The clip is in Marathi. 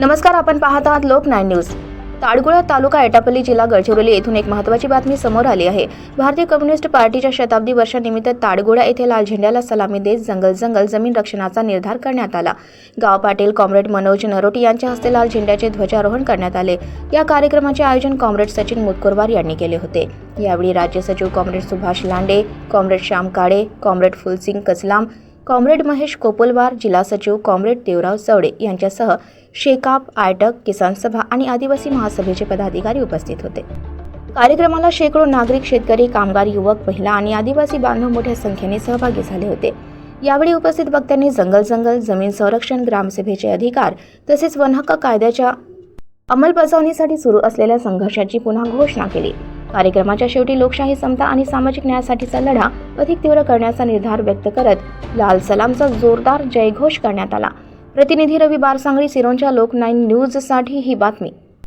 नमस्कार आपण पाहत आहात लोक नाईन न्यूज. ताडगुळा तालुका एटापल्ली जिल्हा गडचिरोली येथून एक महत्त्वाची बातमी समोर आली आहे. भारतीय कम्युनिस्ट पार्टीच्या शताब्दी वर्षानिमित्त ताडगुळा येथे लाल झेंड्याला सलामी देत जंगल जंगल जमीन रक्षणाचा निर्धार करण्यात आला. गाव पाटील कॉम्रेड मनोज नरोटी यांच्या हस्ते लाल झेंड्याचे ध्वजारोहण करण्यात आले. या कार्यक्रमाचे आयोजन कॉम्रेड सचिन मुतकुरवार यांनी केले होते. यावेळी राज्य सचिव comrade Subhash Lande comrade Shyam Kale comrade Phulsing Kachlam comrade Mahesh Koplawar जिल्हा सचिव कॉम्रेड देवराव चवडे यांच्यासह शेकाप आयटक किसान सभा आणि आदिवासी महासभेचे पदाधिकारी उपस्थित होते. कार्यक्रमाला शेकडो नागरिक शेतकरी कामगार युवक महिला आणि आदिवासी बांधव मोठ्या संख्येने सहभागी झाले होते. यावेळी उपस्थित वक्त्यांनी जंगल जंगल जमीन संरक्षण ग्रामसभेचे अधिकार तसेच वनहक्क कायद्याच्या अंमलबजावणीसाठी सुरू असलेल्या संघर्षाची पुन्हा घोषणा केली. कार्यक्रमाच्या शेवटी लोकशाही समता आणि सामाजिक न्यायासाठीचा लढा अधिक तीव्र करण्याचा निर्धार व्यक्त करत लाल सलामचा जोरदार जयघोष करण्यात आला. प्रतिनिधी रवी बारसांगळी सिरोंच्या लोक नाईन न्यूजसाठी ही बातमी.